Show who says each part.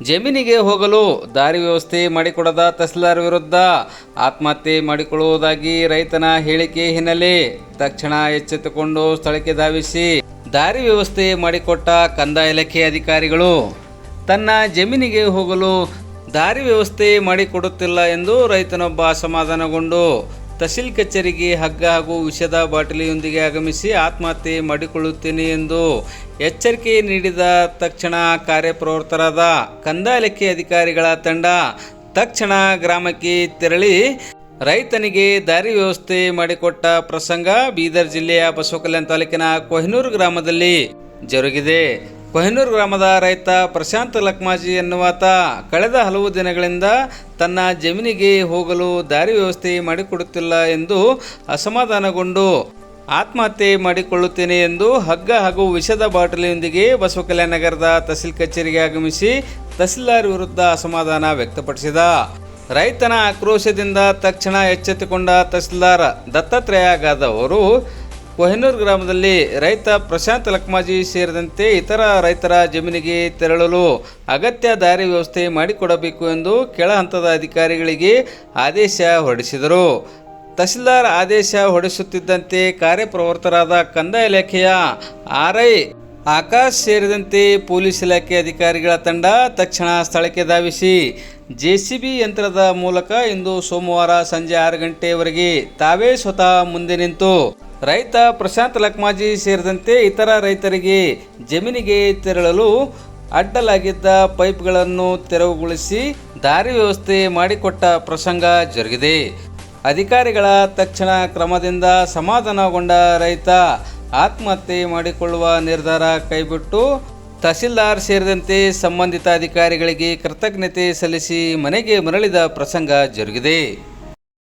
Speaker 1: ಜಮೀನಿಗೆ ಹೋಗಲು ದಾರಿ ವ್ಯವಸ್ಥೆ ಮಾಡಿಕೊಡದ ತಹಸೀಲ್ದಾರ್ ವಿರುದ್ಧ ಆತ್ಮಹತ್ಯೆ ಮಾಡಿಕೊಳ್ಳುವುದಾಗಿ ರೈತನ ಹೇಳಿಕೆ ಹಿನ್ನೆಲೆ ತಕ್ಷಣ ಎಚ್ಚೆತ್ತುಕೊಂಡು ಸ್ಥಳಕ್ಕೆ ಧಾವಿಸಿ ದಾರಿ ವ್ಯವಸ್ಥೆ ಮಾಡಿಕೊಟ್ಟ ಕಂದಾಯ ಇಲಾಖೆ ಅಧಿಕಾರಿಗಳು. ತನ್ನ ಜಮೀನಿಗೆ ಹೋಗಲು ದಾರಿ ವ್ಯವಸ್ಥೆ ಮಾಡಿಕೊಡುತ್ತಿಲ್ಲ ಎಂದು ರೈತನೊಬ್ಬ ಅಸಮಾಧಾನಗೊಂಡು ತಹಸೀಲ್ ಕಚೇರಿಗೆ ಹಗ್ಗ ಹಾಗೂ ವಿಷದ ಬಾಟಲಿಯೊಂದಿಗೆ ಆಗಮಿಸಿ ಆತ್ಮಹತ್ಯೆ ಮಾಡಿಕೊಳ್ಳುತ್ತೇನೆ ಎಂದು ಎಚ್ಚರಿಕೆ ನೀಡಿದ ತಕ್ಷಣ ಕಾರ್ಯಪ್ರವೃತ್ತರಾದ ಕಂದಾಯ ಅಧಿಕಾರಿಗಳ ತಂಡ ತಕ್ಷಣ ಗ್ರಾಮಕ್ಕೆ ತೆರಳಿ ರೈತನಿಗೆ ದಾರಿ ವ್ಯವಸ್ಥೆ ಮಾಡಿಕೊಟ್ಟ ಪ್ರಸಂಗ ಬೀದರ್ ಜಿಲ್ಲೆಯ ಬಸವಕಲ್ಯಾಣ ತಾಲೂಕಿನ ಕೊಹಿನೂರು ಗ್ರಾಮದಲ್ಲಿ ಜರುಗಿದೆ. ಕೊಹಿನೂರು ಗ್ರಾಮದ ರೈತ ಪ್ರಶಾಂತ್ ಲಕ್ಮಾಜಿ ಎನ್ನುವಾತ ಕಳೆದ ಹಲವು ದಿನಗಳಿಂದ ತನ್ನ ಜಮೀನಿಗೆ ಹೋಗಲು ದಾರಿ ವ್ಯವಸ್ಥೆ ಮಾಡಿಕೊಡುತ್ತಿಲ್ಲ ಎಂದು ಅಸಮಾಧಾನಗೊಂಡು ಆತ್ಮಹತ್ಯೆ ಮಾಡಿಕೊಳ್ಳುತ್ತೇನೆ ಎಂದು ಹಗ್ಗ ಹಾಗೂ ವಿಷದ ಬಾಟಲಿಯೊಂದಿಗೆ ಬಸವಕಲ್ಯಾಣ ನಗರದ ತಹಸೀಲ್ ಕಚೇರಿಗೆ ಆಗಮಿಸಿ ತಹಸೀಲ್ದಾರ್ ವಿರುದ್ಧ ಅಸಮಾಧಾನ ವ್ಯಕ್ತಪಡಿಸಿದ. ರೈತನ ಆಕ್ರೋಶದಿಂದ ತಕ್ಷಣ ಎಚ್ಚೆತ್ತುಕೊಂಡ ತಹಸೀಲ್ದಾರ್ ದತ್ತಾತ್ರೇಯ ಗಾದವ್ ಅವರು ಕೊಹಿನೂರು ಗ್ರಾಮದಲ್ಲಿ ರೈತ ಪ್ರಶಾಂತ್ ಲಕ್ಮಾಜಿ ಸೇರಿದಂತೆ ಇತರ ರೈತರ ಜಮೀನಿಗೆ ತೆರಳಲು ಅಗತ್ಯ ದಾರಿ ವ್ಯವಸ್ಥೆ ಮಾಡಿಕೊಡಬೇಕು ಎಂದು ಕೆಳ ಹಂತದ ಅಧಿಕಾರಿಗಳಿಗೆ ಆದೇಶ ಹೊರಡಿಸಿದರು. ತಹಸೀಲ್ದಾರ್ ಆದೇಶ ಹೊರಡಿಸುತ್ತಿದ್ದಂತೆ ಕಾರ್ಯಪ್ರವೃತ್ತರಾದ ಕಂದಾಯ ಇಲಾಖೆಯ ಆರ್ಐ ಆಕಾಶ್ ಸೇರಿದಂತೆ ಪೊಲೀಸ್ ಇಲಾಖೆ ಅಧಿಕಾರಿಗಳ ತಂಡ ತಕ್ಷಣ ಸ್ಥಳಕ್ಕೆ ಧಾವಿಸಿ ಜೆಸಿಬಿ ಯಂತ್ರದ ಮೂಲಕ ಇಂದು ಸೋಮವಾರ ಸಂಜೆ ಆರು ಗಂಟೆಯವರೆಗೆ ತಾವೇ ಸ್ವತಃ ಮುಂದೆ ನಿಂತು ರೈತ ಪ್ರಶಾಂತ್ ಲಕ್ಮಾಜಿ ಸೇರಿದಂತೆ ಇತರ ರೈತರಿಗೆ ಜಮೀನಿಗೆ ತೆರಳಲು ಅಡ್ಡಲಾಗಿದ್ದ ಪೈಪ್ಗಳನ್ನು ತೆರವುಗೊಳಿಸಿ ದಾರಿ ವ್ಯವಸ್ಥೆ ಮಾಡಿಕೊಟ್ಟ ಪ್ರಸಂಗ ಜರುಗಿದೆ. ಅಧಿಕಾರಿಗಳ ತಕ್ಷಣ ಕ್ರಮದಿಂದ ಸಮಾಧಾನಗೊಂಡ ರೈತ ಆತ್ಮಹತ್ಯೆ ಮಾಡಿಕೊಳ್ಳುವ ನಿರ್ಧಾರ ಕೈಬಿಟ್ಟು ತಹಸೀಲ್ದಾರ್ ಸೇರಿದಂತೆ ಸಂಬಂಧಿತ ಅಧಿಕಾರಿಗಳಿಗೆ ಕೃತಜ್ಞತೆ ಸಲ್ಲಿಸಿ ಮನೆಗೆ ಮರಳಿದ ಪ್ರಸಂಗ ಜರುಗಿದೆ.